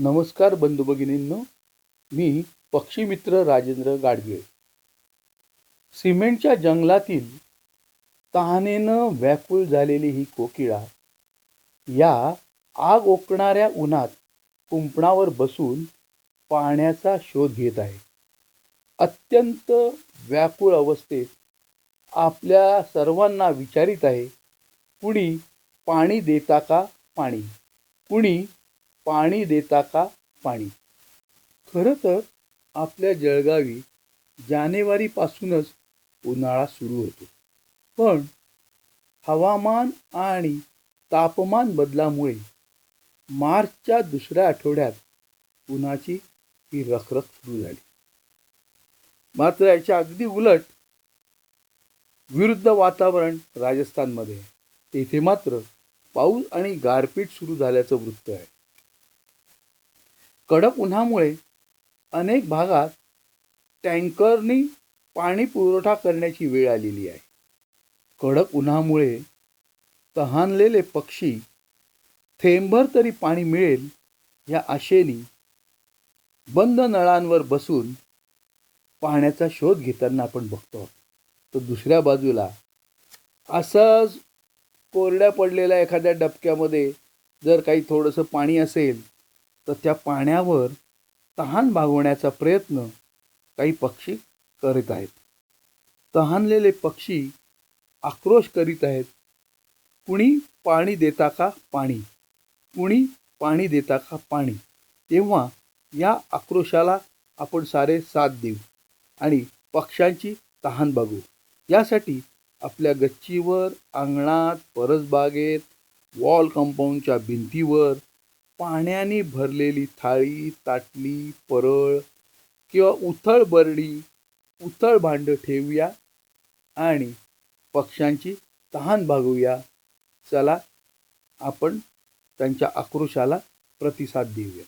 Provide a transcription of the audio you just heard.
नमस्कार बंधू भगिनींनो मी पक्षीमित्र राजेंद्र गाडगीळ. सिमेंटच्या जंगलातील तहानेनं व्याकुळ झालेली ही कोकिळा या आग ओकणाऱ्या उन्हात कुंपणावर बसून पाण्याचा शोध घेत आहे. अत्यंत व्याकुळ अवस्थेत आपल्या सर्वांना विचारित आहे कुणी पाणी देता का पाणी? कुणी पाणी देता का पाणी? खरं तर आपल्या जळगावी जानेवारीपासूनच उन्हाळा सुरू होतो. पण हवामान आणि तापमान बदलामुळे मार्चच्या दुसऱ्या आठवड्यात उन्हाची ही रखरख सुरू झाली. मात्र याच्या अगदी उलट विरुद्ध वातावरण राजस्थानमध्ये तेथे मात्र पाऊस आणि गारपीट सुरू झाल्याचं वृत्त आहे. कडक उन्हामुळे अनेक भागात टँकरनी पाणी पुरवठा करण्याची वेळ आलेली आहे. कडक उन्हामुळे तहानलेले पक्षी थेंबभर तरी पाणी मिळेल या आशेने बंद नळांवर बसून पाण्याचा शोध घेताना आपण बघतो. तर दुसऱ्या बाजूला असंच कोरड्या पडलेल्या एखाद्या डबक्यामध्ये जर काही थोडंसं पाणी असेल तर त्या पाण्यावर तहान भागवण्याचा प्रयत्न काही पक्षी करीत आहेत. तहानलेले पक्षी आक्रोश करीत आहेत. कुणी पाणी देता का पाणी? कुणी पाणी देता का पाणी? तेव्हा या आक्रोशाला आपण सारे साथ देऊ आणि पक्ष्यांची तहान बघू. यासाठी आपल्या गच्चीवर अंगणात परसबागेत वॉल कंपाऊंडच्या भिंतीवर पाण्याने भरलेली थाळी ताटली परळ किंवा उथळ बरडी उथळ भांडं ठेवूया आणि पक्ष्यांची तहान भागूया. चला आपण त्यांच्या आक्रोशाला प्रतिसाद देऊया.